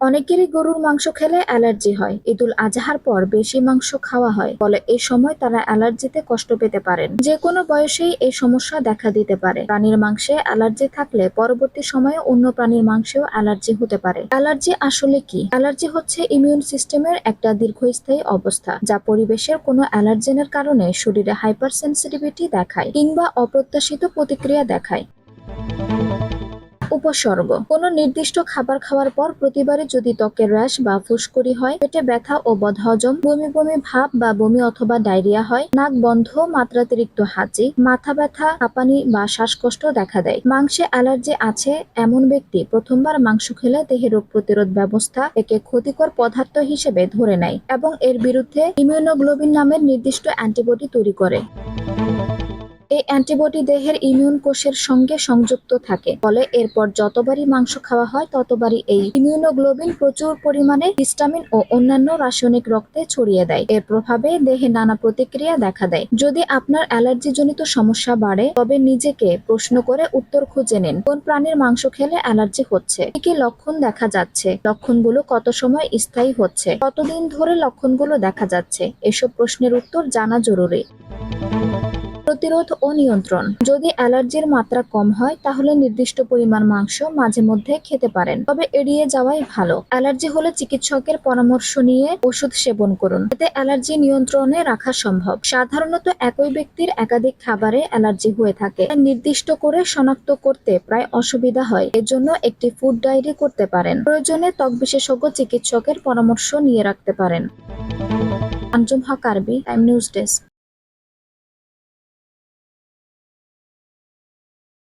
অনেকেরই গরুর মাংস খেলে অ্যালার্জি হয়। ঈদুল আজহার পর বেশি মাংস খাওয়া হয়, ফলে এই সময় তারা অ্যালার্জিতে কষ্ট পেতে পারেন। যে কোনো বয়সেই এই সমস্যা দেখা দিতে পারে। প্রাণীর মাংসে অ্যালার্জি থাকলে পরবর্তী সময়ে অন্য প্রাণীর মাংসেও অ্যালার্জি হতে পারে। অ্যালার্জি আসলে কি? অ্যালার্জি হচ্ছে ইমিউন সিস্টেমের একটা দীর্ঘস্থায়ী অবস্থা, যা পরিবেশের কোনো অ্যালার্জেনের কারণে শরীরে হাইপার সেন্সিটিভিটি দেখায় কিংবা অপ্রত্যাশিত প্রতিক্রিয়া দেখায়। উপসর্গ। কোনো নির্দিষ্ট খাবার খাওয়ার পর প্রতিবারে যদি ত্বকের র্যাশ বা ফুসকুড়ি হয়, পেটে ব্যথা ও বদহজম, বমি বমি ভাব বা বমি অথবা ডায়রিয়া হয়, নাক বন্ধ, মাত্রাতিরিক্ত হাঁচি, মাথা ব্যথা, হাঁপানি বা শ্বাসকষ্ট দেখা দেয়। মাংসে অ্যালার্জি আছে এমন ব্যক্তি প্রথমবার মাংস খেলে দেহে রোগ প্রতিরোধ ব্যবস্থা একে ক্ষতিকর পদার্থ হিসেবে ধরে নেয় এবং এর বিরুদ্ধে ইমিউনোগ্লোবিন নামের নির্দিষ্ট অ্যান্টিবডি তৈরি করে। এই অ্যান্টিবডি দেহের ইমিউন কোষের সঙ্গে সংযুক্ত থাকে। ফলে এরপর যতবারই মাংস খাওয়া হয়, ততবারই এই ইমিউনোগ্লোবিন প্রচুর পরিমাণে হিস্টামিন ও অন্যান্য রাসায়নিক রক্তে ছড়িয়ে দেয়। এর প্রভাবে দেহে নানা প্রতিক্রিয়া দেখা দেয়। যদি আপনার অ্যালার্জিজনিত সমস্যা বাড়ে, তবে নিজেকে প্রশ্ন করে উত্তর খুঁজে নিন। কোন প্রাণীর মাংস খেলে অ্যালার্জি হচ্ছে? কি কি লক্ষণ দেখা যাচ্ছে? লক্ষণগুলো কত সময় স্থায়ী হচ্ছে? কতদিন ধরে লক্ষণগুলো দেখা যাচ্ছে? এসব প্রশ্নের উত্তর জানা জরুরি। প্রতিরোধ ও নিয়ন্ত্রণ। যদি অ্যালার্জির মাত্রা কম হয়, তাহলে নির্দিষ্ট পরিমাণ মাংস মাঝে মধ্যে খেতে পারেন। তবে এড়িয়ে যাওয়াই ভালো। অ্যালার্জি হলে চিকিৎসকের পরামর্শ নিয়ে ওষুধ সেবন করুন। এতে অ্যালার্জি নিয়ন্ত্রণে রাখা সম্ভব। সাধারণত একই ব্যক্তির একাধিক খাবারে অ্যালার্জি হয়ে থাকে। নির্দিষ্ট করে শনাক্ত করতে প্রায় অসুবিধা হয়। এজন্য একটি ফুড ডায়েরি করতে পারেন। প্রয়োজনে ত্বক বিশেষজ্ঞ চিকিৎসকের পরামর্শ নিয়ে রাখতে পারেন। আঞ্জুম হক, আরবি, টাইম নিউজ ডেস্ক।